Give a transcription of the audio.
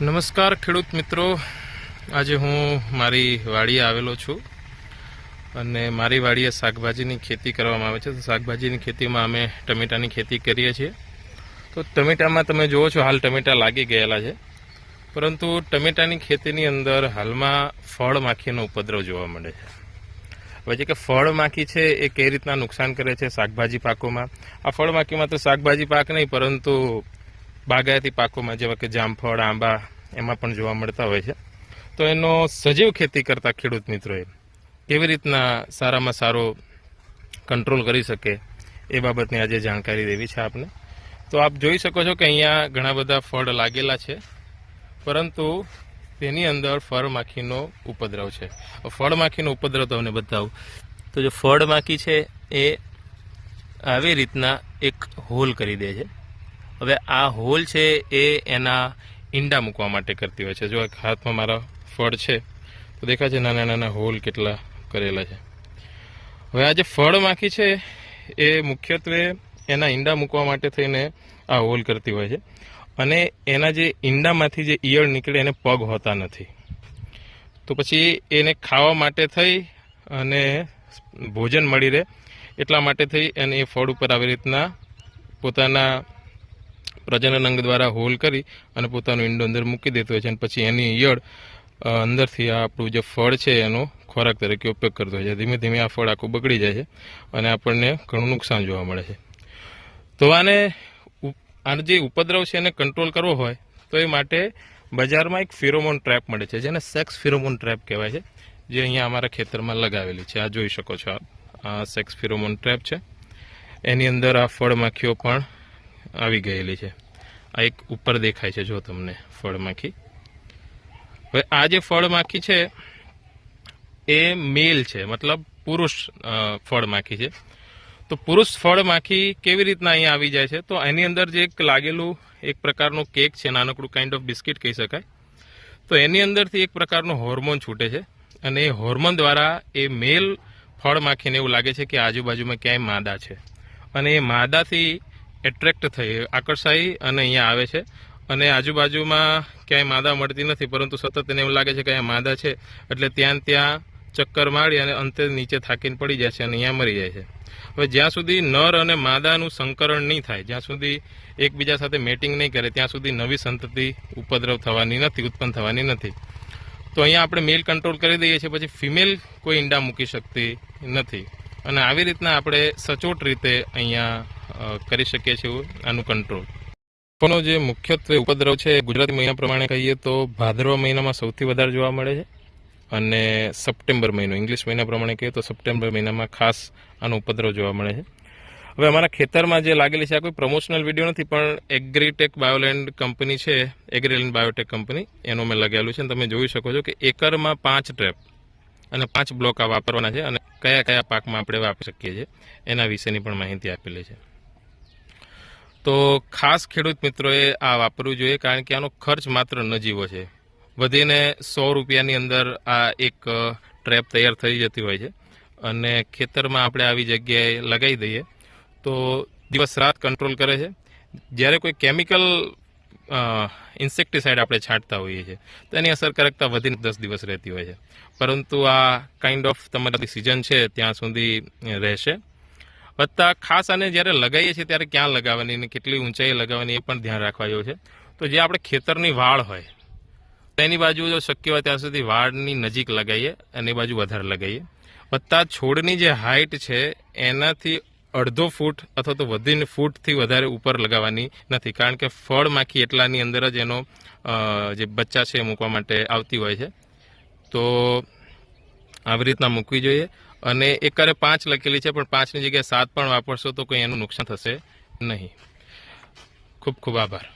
નમસ્કાર ખેડૂત મિત્રો. આજે હું મારી વાડીએ આવેલો છું અને મારી વાડીએ શાકભાજીની ખેતી કરવામાં આવે છે. તો શાકભાજીની ખેતીમાં અમે ટમેટાની ખેતી કરીએ છીએ. તો ટમેટામાં તમે જુઓ છો, હાલ ટમેટા લાગી ગયેલા છે. પરંતુ ટમેટાની ખેતીની અંદર હાલમાં ફળ માખીનો ઉપદ્રવ જોવા મળે છે. હવે જે કે ફળ માખી છે એ કઈ રીતના નુકસાન કરે છે શાકભાજી પાકોમાં? આ ફળ માખી માત્ર શાકભાજી પાક નહીં, પરંતુ બાગાયતી પાકોમાં જેવા કે જામફળ, આંબા એમાં પણ જોવા મળતા હોય છે. તો એનો સજીવ ખેતી કરતા ખેડૂત મિત્રોએ કેવી રીતના સારામાં સારો કંટ્રોલ કરી શકે એ બાબતની આજે જાણકારી દેવી છે આપને. તો આપ જોઈ શકો છો કે અહીંયા ઘણા બધા ફળ લાગેલા છે, પરંતુ તેની અંદર ફળ માખીનો ઉપદ્રવ છે. ફળ માખીનો ઉપદ્રવ તમને બતાવું. તો જે ફળ માખી છે એ આવી રીતના એક હોલ કરી દે છે. હવે આ હોલ છે એ એના ઈંડા મૂકવા માટે કરતી હોય છે. જો એક હાથમાં મારા ફળ છે, તો દેખાય છે નાના નાના હોલ કેટલા કરેલા છે. હવે આ જે ફળ માખી છે, એ મુખ્યત્વે એના ઈંડા મૂકવા માટે થઈને આ હોલ કરતી હોય છે. અને એના જે ઈંડામાંથી જે ઈયળ નીકળે, એને પગ હોતા નથી. તો પછી એને ખાવા માટે થઈ અને ભોજન મળી રહે, એટલા માટે થઈ અને એ ફળ ઉપર આવી રીતના પોતાના પ્રજનન અંગ દ્વારા હોલ કરી અને પોતાનું ઈંડો અંદર મૂકી દેતો હોય છે અને પછી એની ઈયળ અંદરથી આ આપણું જે ફળ છે એનો ખોરાક તરીકે ઉપયોગ કરતો હોય છે. ધીમે ધીમે આ ફળ આખું બગડી જાય છે અને આપણને ઘણું નુકસાન જોવા મળે છે. તો આને આનો જે ઉપદ્રવ છે એને કંટ્રોલ કરવો હોય તો એ માટે બજારમાં એક ફિરોમોન ટ્રેપ મળે છે, જેને સેક્સ ફિરોમોન ટ્રેપ કહેવાય છે, જે અહીંયા અમારા ખેતરમાં લગાવેલી છે. આ જોઈ શકો છો આપ. આ સેક્સ ફિરોમોન ટ્રેપ છે. એની અંદર આ ફળ માખીઓ પણ આવી ગયેલી છે. આ એક ઉપર દેખાય છે જો તમને ફળમાખી હવે આ જે ફળ માખી છે, એ મેલ છે, મતલબ પુરુષ ફળમાખી ફળ માખી છે. તો પુરુષ ફળ માખી કેવી રીતના અહીંયા આવી જાય છે? તો એની અંદર જે એક લાગેલું એક પ્રકારનું કેક છે, નાનકડું કાઇન્ડ ઓફ બિસ્કિટ કહી શકાય. તો એની અંદરથી એક પ્રકારનો હોર્મોન છૂટે છે અને એ હોર્મોન દ્વારા એ મેલ ફળ માખીને એવું લાગે છે કે આજુબાજુમાં ક્યાંય માદા છે. અને એ માદાથી એટ્રેક્ટ થઈ, આકર્ષાઈ અને અહીંયા આવે છે. અને આજુબાજુમાં ક્યાંય માદા મળતી નથી, પરંતુ સતત એને એવું લાગે છે કે અહીંયા માદા છે. એટલે ત્યાં ત્યાં ચક્કર મારી અને અંતે નીચે થાકીને પડી જાય છે અને અહીંયા મરી જાય છે. હવે જ્યાં સુધી નર અને માદાનું સંકરણ નહીં થાય, જ્યાં સુધી એકબીજા સાથે મેટિંગ નહીં કરે, ત્યાં સુધી નવી સંતતિ ઉપદ્રવ થવાની નથી, ઉત્પન્ન થવાની નથી. તો અહીંયા આપણે મેલ કંટ્રોલ કરી દઈએ છીએ, પછી ફિમેલ કોઈ ઈંડા મૂકી શકતી નથી. અને આવી રીતના આપણે સચોટ રીતે અહીંયા કરી શકીએ છીએ આનું કંટ્રોલ નો જે મુખ્યત્વે ઉપદ્રવ છે ગુજરાતી મહિના પ્રમાણે કહીએ તો ભાદરવા મહિનામાં સૌથી વધારે જોવા મળે છે અને સપ્ટેમ્બર મહિનો, ઇંગ્લિશ મહિના પ્રમાણે કહીએ તો સપ્ટેમ્બર મહિનામાં ખાસ આનો ઉપદ્રવ જોવા મળે છે. હવે અમારા ખેતરમાં જે લાગેલી છે, આ કોઈ પ્રમોશનલ વીડિયો નથી, પણ એગ્રીટેક બાયોલેન્ડ કંપની છે એગ્રીલેન્ડ બાયોટેક કંપની એનું મેં લગાવેલું છે અને તમે જોઈ શકો છો કે એકરમાં પાંચ ટ્રેપ અને પાંચ બ્લોક આ વાપરવાના છે અને કયા કયા પાકમાં આપણે વાપરી શકીએ છીએ, એના વિશેની પણ માહિતી આપેલી છે. તો ખાસ ખેડૂત મિત્રોએ આ વાપરવું જોઈએ, કારણ કે આનો ખર્ચ માત્ર નજીવો છે. વધીને સો રૂપિયાની અંદર આ એક ટ્રેપ તૈયાર થઈ જતી હોય છે. અને ખેતરમાં આપણે આવી જગ્યાએ લગાવી દઈએ તો દિવસ રાત કંટ્રોલ કરે છે. જ્યારે કોઈ કેમિકલ ઇન્સેક્ટિસાઇડ આપણે છાંટતા હોઈએ છીએ, તો એની અસરકારકતા વધીને દસ દિવસ રહેતી હોય છે. પરંતુ આ કાઇન્ડ ઓફ તમારી સિઝન છે, ત્યાં સુધી રહેશે. વત્તા ખાસ આને જ્યારે લગાવીએ છીએ ત્યારે ક્યાં લગાવવાની અને કેટલી ઊંચાઈ લગાવવાની એ પણ ધ્યાન રાખવા છે. તો જે આપણે ખેતરની વાળ હોય તેની બાજુ જો શક્ય હોય ત્યાં સુધી વાળની નજીક લગાવીએ અને બાજુ વધારે લગાવીએ વત્તા છોડની જે હાઇટ છે, એનાથી અડધો ફૂટ અથવા તો વધીને ફૂટથી વધારે ઉપર લગાવવાની નથી. કારણ કે ફળ માખી એટલાની અંદર જ એનો જે બચ્ચા છે મૂકવા માટે આવતી હોય છે. તો આવી રીતના મૂકવી જોઈએ. અને એકરે પાંચ લખેલી છે, પણ પાંચની જગ્યાએ સાત પણ વાપરશો તો કંઈ એનું નુકસાન થશે નહીં. ખૂબ ખૂબ આભાર.